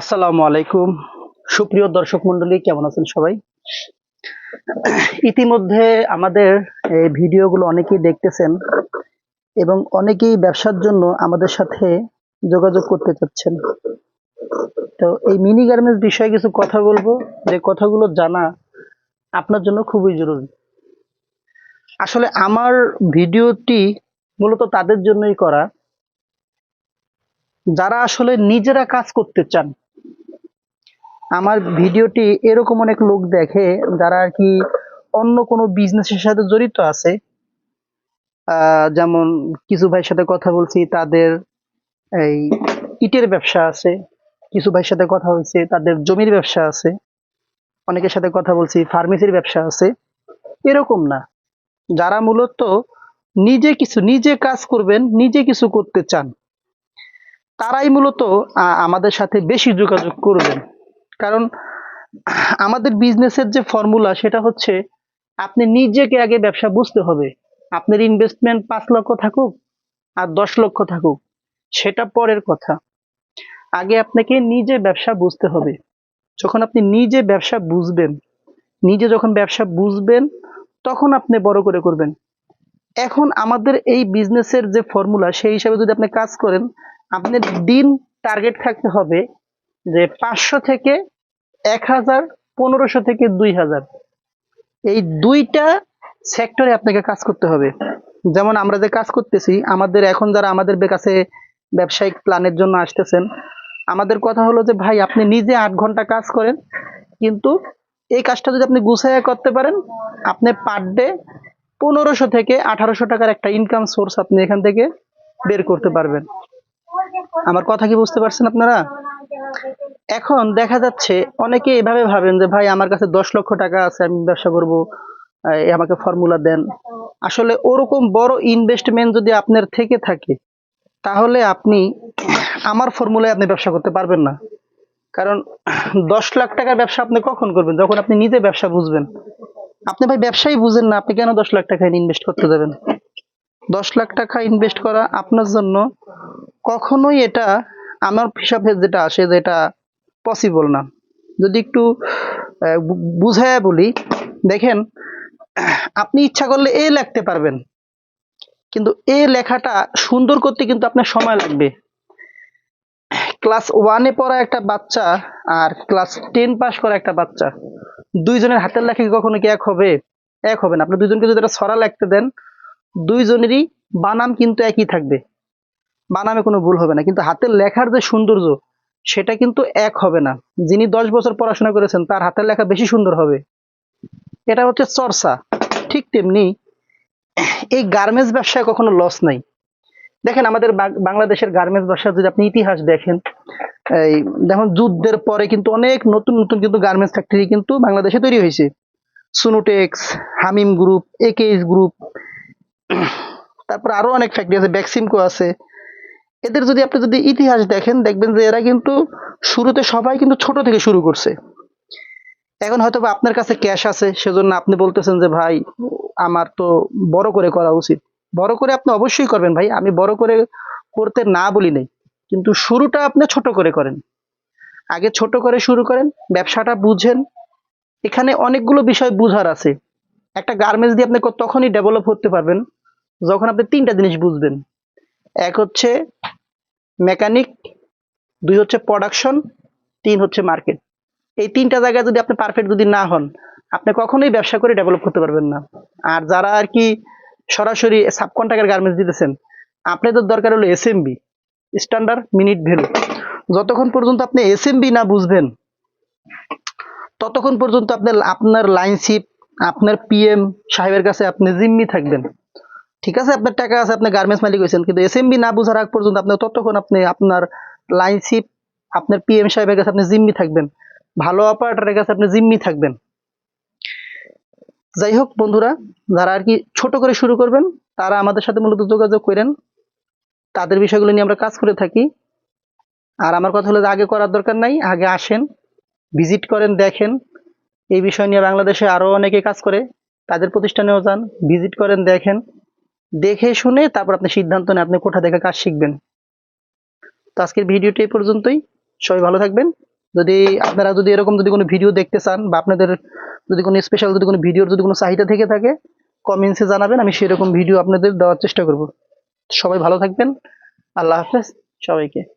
আসসালামু আলাইকুম। সুপ্রিয় দর্শক মন্ডলী কেমন আছেন সবাই? ইতিমধ্যে আমাদের এই ভিডিওগুলো অনেকেই দেখতেছেন এবং অনেকেই ব্যবসার জন্য আমাদের সাথে যোগাযোগ করতে চাচ্ছেন। তো এই মিনি গার্মেন্টস বিষয়ে কিছু কথা বলব। যে কথাগুলো জানা আপনার জন্য খুবই জরুরি। আসলে আমার ভিডিওটি মূলত তাদের জন্যই করা। যারা আসলে নিজেরা কাজ করতে চান আমার ভিডিওটি এরকম অনেক লোক দেখে, যারা আর কি অন্য কোনো বিজনেসের সাথে জড়িত আছে যেমন কিছু ভাইয়ের সাথে কথা বলছি, তাদের এই ইটের ব্যবসা আছে, কিছু ভাইয়ের সাথে কথা বলছি, তাদের জমির ব্যবসা আছে, অনেকের সাথে কথা বলছি, ফার্মেসির ব্যবসা আছে, এরকম না। যারা মূলত নিজে কিছু, নিজে কাজ করবেন, নিজে কিছু করতে চান, তারাই মূলত আমাদের সাথে বেশি যোগাযোগ করবেন। কারণ আমাদের বিজনেসের যে ফর্মুলা সেটা হচ্ছে আপনি নিজেকে আগে ব্যবসা বুঝতে হবে। আপনার ইনভেস্টমেন্ট পাঁচ লক্ষ থাকুক আর দশ লক্ষ থাকুক, সেটা পরের কথা। আগে আপনাকে নিজে ব্যবসা বুঝতে হবে। যখন আপনি নিজে ব্যবসা বুঝবেন, নিজে যখন ব্যবসা বুঝবেন, তখন আপনি বড় করে করবেন। এখন আমাদের এই বিজনেসের যে ফর্মুলা সেই হিসাবে যদি আপনি কাজ করেন, আপনার দিন টার্গেট থাকতে হবে যে পাঁচশো থেকে এক হাজার, পনেরোশো থেকে দুই হাজার। এই দুইটা সেক্টরে আপনাকে কাজ করতে হবে। যেমন আমরা যে কাজ করতেছি, আমাদের এখন যারা আমাদের কাছে ব্যবসায়িক প্ল্যানের জন্য আসতেছেন, আমাদের কথা হলো যে, ভাই, আপনি নিজে আট ঘণ্টা কাজ করেন, কিন্তু এই কাজটা যদি আপনি গুছাইয়া করতে পারেন, আপনি পার ডে পনেরোশো থেকে আঠারোশো টাকার একটা ইনকাম সোর্স আপনি এখান থেকে বের করতে পারবেন। আমার কথা কি বুঝতে পারছেন আপনারা? এখন দেখা যাচ্ছে অনেকে এভাবে ভাবেন যে, ভাই, আমার কাছে দশ লক্ষ টাকা আছে, আমি ব্যবসা করব আমাকে ফর্মুলা দেন। আসলে ওরকম বড় ইনভেস্টমেন্ট যদি আপনার থেকে থাকে, তাহলে আপনি আমার ফর্মুলায় আপনি ব্যবসা করতে পারবেন না। কারণ দশ লাখ টাকার ব্যবসা আপনি কখন করবেন? যখন আপনি নিজে ব্যবসা বুঝবেন। আপনি ভাই, ব্যবসাই বুঝেন না, আপনি কেন দশ লাখ টাকা ইনভেস্ট করতে যাবেন? দশ লাখ টাকা ইনভেস্ট করা আপনার জন্য কখনোই এটা আমার হিসাবে যেটা আসে যে এটা পসিবল না। যদি একটু আহ, বু- বুঝাইয়া বলি দেখেন আপনি ইচ্ছা করলে এ লিখতে পারবেন। কিন্তু এ লেখাটা সুন্দর করতে কিন্তু আপনার সময় লাগবে। ক্লাস ওয়ানে পড়া একটা বাচ্চা আর ক্লাস টেন পাস করা একটা বাচ্চা দুইজনের হাতের লেখা কখনো কি এক হবে? এক হবে না। আপনি দুইজনকে যদি একটা ছড়া লিখতে দেন দুইজনেরই বানাম কিন্তু একই থাকবে। বানামে কোনো ভুল হবে না। কিন্তু হাতের লেখার যে সৌন্দর্য সেটা কিন্তু এক হবে না। যিনি দশ বছর পড়াশোনা করেছেন, তার হাতের লেখা বেশি সুন্দর হবে। এটা হচ্ছে চর্চা। ঠিক তেমনি এই গার্মেন্টস ব্যবসায় কখনো লস নাই। দেখেন, আমাদের বাংলাদেশের গার্মেন্টস ব্যবসার যদি আপনি ইতিহাস দেখেন, এই যেমন যুদ্ধের পরে কিন্তু অনেক নতুন নতুন কিন্তু গার্মেন্টস ফ্যাক্টরি কিন্তু বাংলাদেশে তৈরি হয়েছে। সুনুটেক্স হামিম গ্রুপ একেএস গ্রুপ তারপর আরও অনেক ফ্যাক্টরি আছে ব্যাক্সিমকো আছে। এদের যদি আপনি যদি ইতিহাস দেখেন, দেখবেন যে এরা কিন্তু শুরুতে সবাই কিন্তু ছোট থেকে শুরু করছে। এখন হয়তো আপনার কাছে ক্যাশ আছে, সেজন্য আপনি বলতেছেন যে, ভাই, আমার তো বড় করে করা উচিত। বড় করে আপনি অবশ্যই করবেন ভাই, আমি বড় করে করতে না বলি নাই। কিন্তু শুরুটা আপনি ছোট করে করেন। আগে ছোট করে শুরু করেন, ব্যবসাটা বুঝেন। এখানে অনেকগুলো বিষয় বুঝার আছে। একটা গার্মেন্টস দিয়ে আপনি তখনই ডেভেলপ করতে পারবেন, যখন আপনি তিনটা জিনিস বুঝবেন। এক হচ্ছে মেকানিক, দুই হচ্ছে প্রোডাকশন তিন হচ্ছে মার্কেট এই তিনটা জায়গায় যদি আপনি পারফেক্ট যদি না হন, আপনি কখনোই ব্যবসা করে ডেভেলপ করতে পারবেন না। আর যারা আর কি সরাসরি সাবকন্ট্রাক্টের গার্মেন্টস দিতেছেন, আপনাদের দরকার হলো এসএমবি স্ট্যান্ডার্ড মিনিট ভ্যালু যতক্ষণ পর্যন্ত আপনি এসএমবি না বুঝবেন, ততক্ষণ পর্যন্ত আপনার আপনার লাইনশিপ আপনার পিএম সাহেবের কাছে আপনি জিম্মি থাকবেন। ঠিক আছে, আপনার টাকা আছে, আপনি গার্মেন্টস মালিক হয়েছেন, কিন্তু এসএমবি না বুঝার আগ পর্যন্ত আপনি ততক্ষণ আপনি আপনার লাইনশিপ আপনার পিএম সাহেবের কাছে আপনি জিম্মি থাকবেন। ভালো অপারেটরের কাছে আপনি জিম্মি থাকবেন। যাই হোক বন্ধুরা, যারা আর কি ছোট করে শুরু করবেন, তারা আমাদের সাথে মূলত যোগাযোগ করেন। তাদের বিষয়গুলো নিয়ে আমরা কাজ করে থাকি। আর আমার কথা হলো আগে করার দরকার নাই, আগে আসেন ভিজিট করেন, দেখেন। এই বিষয় নিয়ে বাংলাদেশে আরও অনেকে কাজ করে, তাদের প্রতিষ্ঠানেও যান ভিজিট করেন, দেখেন। দেখে শুনে তারপর আপনি সিদ্ধান্ত নেন আপনি কোথা থেকে কাজ শিখবেন। তো আজকের ভিডিওটি এই পর্যন্তই। সবাই ভালো থাকবেন। যদি আপনারা যদি এরকম যদি কোনো ভিডিও দেখতে চান বা আপনাদের যদি কোনো স্পেশাল যদি কোনো ভিডিওর যদি কোনো চাহিদা থেকে থাকে কমেন্টসে জানাবেন, আমি সেরকম ভিডিও আপনাদের দেওয়ার চেষ্টা করব। সবাই ভালো থাকবেন। আল্লাহ হাফেজ। সবাইকে।